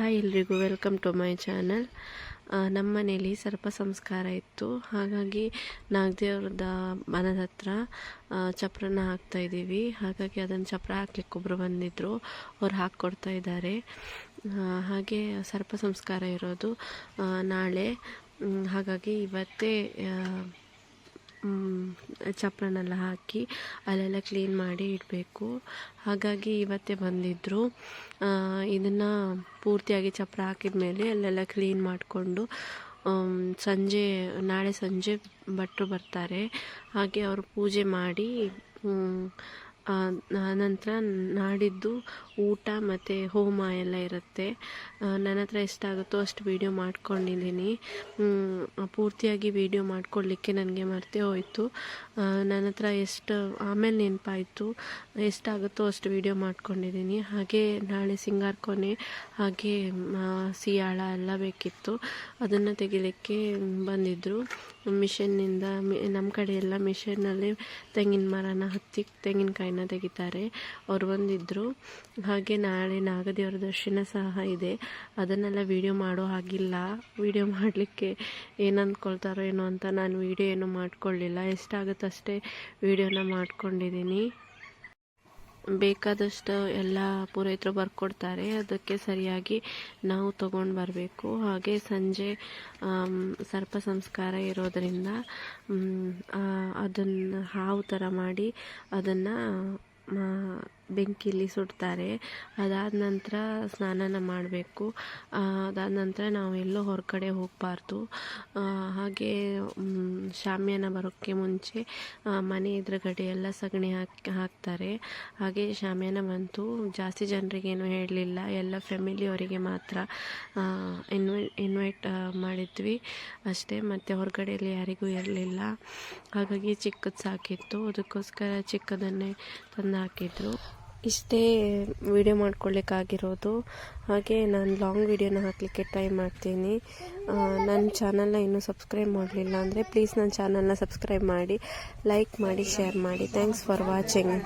Hi ಎಲ್ರಿಗೂ, welcome to my channel. ನಮ್ಮ ಮನೆಯಲ್ಲಿ ಸರ್ಪ ಸಂಸ್ಕಾರ ಇತ್ತು. ಹಾಗಾಗಿ ನಾಗದೇವ್ರದ ಮನದ ಹತ್ರ ಚಪ್ರನ ಹಾಕ್ತಾ ಇದ್ದೀವಿ. ಹಾಗಾಗಿ ಅದನ್ನು ಚಪ್ರ ಹಾಕ್ಲಿಕ್ಕೆ ಒಬ್ಬರು ಬಂದಿದ್ದರು ಅವ್ರು ಹಾಕ್ಕೊಡ್ತಾ ಇದ್ದಾರೆ. ಹಾಗೆ ಸರ್ಪ ಸಂಸ್ಕಾರ ಇರೋದು ನಾಳೆ. ಹಾಗಾಗಿ ಇವತ್ತೇ ಚಪ್ರನೆಲ್ಲ ಹಾಕಿ ಅಲ್ಲೆಲ್ಲ ಕ್ಲೀನ್ ಮಾಡಿ ಇಡಬೇಕು. ಹಾಗಾಗಿ ಇವತ್ತೇ ಬಂದಿದ್ದರು ಇದನ್ನು ಪೂರ್ತಿಯಾಗಿ ಚಪ್ರ ಹಾಕಿದ ಮೇಲೆ ಅಲ್ಲೆಲ್ಲ ಕ್ಲೀನ್ ಮಾಡಿಕೊಂಡು ಸಂಜೆ, ನಾಳೆ ಸಂಜೆ ಭಟ್ರು ಬರ್ತಾರೆ. ಹಾಗೆ ಅವರು ಪೂಜೆ ಮಾಡಿ ನಂತರ ನಾಡಿದ್ದು ಊಟ ಮತ್ತು ಹೋಮ ಎಲ್ಲ ಇರುತ್ತೆ. ನನ್ನ ಹತ್ರ ಎಷ್ಟಾಗುತ್ತೋ ಅಷ್ಟು ವೀಡಿಯೋ ಮಾಡ್ಕೊಂಡಿದ್ದೀನಿ. ಪೂರ್ತಿಯಾಗಿ ವೀಡಿಯೋ ಮಾಡ್ಕೊಳ್ಳಿಕ್ಕೆ ನನಗೆ ಮರೆತೇ ಹೋಯಿತು. ನನ್ನ ಹತ್ರ ಎಷ್ಟು, ಆಮೇಲೆ ನೆನಪಾಯಿತು. ಎಷ್ಟಾಗುತ್ತೋ ಅಷ್ಟು ವೀಡಿಯೋ ಮಾಡ್ಕೊಂಡಿದ್ದೀನಿ. ಹಾಗೆ ನಾಳೆ ಸಿಂಗಾರ ಕೊನೆ, ಹಾಗೆ ಸಿಯಾಳ ಎಲ್ಲ ಬೇಕಿತ್ತು. ಅದನ್ನು ತೆಗಿಲಿಕ್ಕೆ ಬಂದಿದ್ದರು ಮಿಷನ್ನಿಂದ ನಮ್ಮ ಕಡೆ ಎಲ್ಲ ಮಿಷನ್ನಲ್ಲಿ ತೆಂಗಿನ ಮರನ ಹತ್ತಿ ತೆಂಗಿನಕಾಯಿನ ತೆಗಿತಾರೆ. ಅವ್ರು ಬಂದಿದ್ದರು ಹಾಗೆ ನಾಳೆ ನಾಗದೇವರ ದರ್ಶನ ಸಹ ಇದೆ. ಅದನ್ನೆಲ್ಲ ವೀಡಿಯೋ ಮಾಡೋ ಹಾಗಿಲ್ಲ. ವೀಡಿಯೋ ಮಾಡಲಿಕ್ಕೆ ಏನು ಅಂದ್ಕೊಳ್ತಾರೋ ಏನೋ ಅಂತ ನಾನು ವೀಡಿಯೋ ಏನು ಮಾಡ್ಕೊಳ್ಳಿಲ್ಲ. ಎಷ್ಟಾಗುತ್ತೋ ಅಷ್ಟೇ ವೀಡಿಯೋನ ಮಾಡ್ಕೊಂಡಿದ್ದೀನಿ. ಬೇಕಾದಷ್ಟು ಎಲ್ಲ ಪೂರೈತರು ಬರ್ಕೊಡ್ತಾರೆ. ಅದಕ್ಕೆ ಸರಿಯಾಗಿ ನಾವು ತಗೊಂಡು ಬರಬೇಕು. ಹಾಗೆ ಸಂಜೆ ಸರ್ಪ ಸಂಸ್ಕಾರ ಇರೋದರಿಂದ ಅದನ್ನು ಹಾವು ಥರ ಮಾಡಿ ಅದನ್ನು ಬೆಂಕಿಲಿ ಸುಡ್ತಾರೆ. ಅದಾದ ನಂತರ ಸ್ನಾನನ ಮಾಡಬೇಕು. ಅದಾದ ನಂತರ ನಾವು ಎಲ್ಲೋ ಹೊರಗಡೆ ಹೋಗಬಾರ್ದು. ಹಾಗೆ ಶಾಮಿಯಾನ ಬರೋಕ್ಕೆ ಮುಂಚೆ ಮನೆ ಎದುರುಗಡೆ ಎಲ್ಲ ಸಗಣಿ ಹಾಕಿ, ಹಾಕ್ತಾರೆ. ಹಾಗೆ ಶಾಮಿಯಾನ ಬಂತು. ಜಾಸ್ತಿ ಜನರಿಗೇನು ಹೇಳಲಿಲ್ಲ. ಎಲ್ಲ ಫ್ಯಾಮಿಲಿಯವರಿಗೆ ಮಾತ್ರ ಇನ್ವೈ ಇನ್ವೈಟ್ ಮಾಡಿದ್ವಿ. ಅಷ್ಟೇ, ಮತ್ತು ಹೊರಗಡೆಯಲ್ಲಿ ಯಾರಿಗೂ ಇರಲಿಲ್ಲ. ಹಾಗಾಗಿ ಚಿಕ್ಕದು ಸಾಕಿತ್ತು. ಅದಕ್ಕೋಸ್ಕರ ಚಿಕ್ಕದನ್ನೇ ತಂದು ಹಾಕಿದ್ರು. ಇಷ್ಟೇ ವಿಡಿಯೋ ಮಾಡ್ಕೊಳ್ಳಿಕ್ಕಾಗಿರೋದು ಹಾಗೆ ನಾನು ಲಾಂಗ್ ವಿಡಿಯೋನ ಹಾಕಲಿಕ್ಕೆ ಟ್ರೈ ಮಾಡ್ತೀನಿ. ನನ್ನ ಚಾನಲ್ನ ಇನ್ನೂ ಸಬ್ಸ್ಕ್ರೈಬ್ ಮಾಡಲಿಲ್ಲ ಅಂದರೆ ಪ್ಲೀಸ್ ನನ್ನ ಚಾನಲ್ನ ಸಬ್ಸ್ಕ್ರೈಬ್ ಮಾಡಿ ಲೈಕ್ ಮಾಡಿ ಶೇರ್ ಮಾಡಿ. Thanks for watching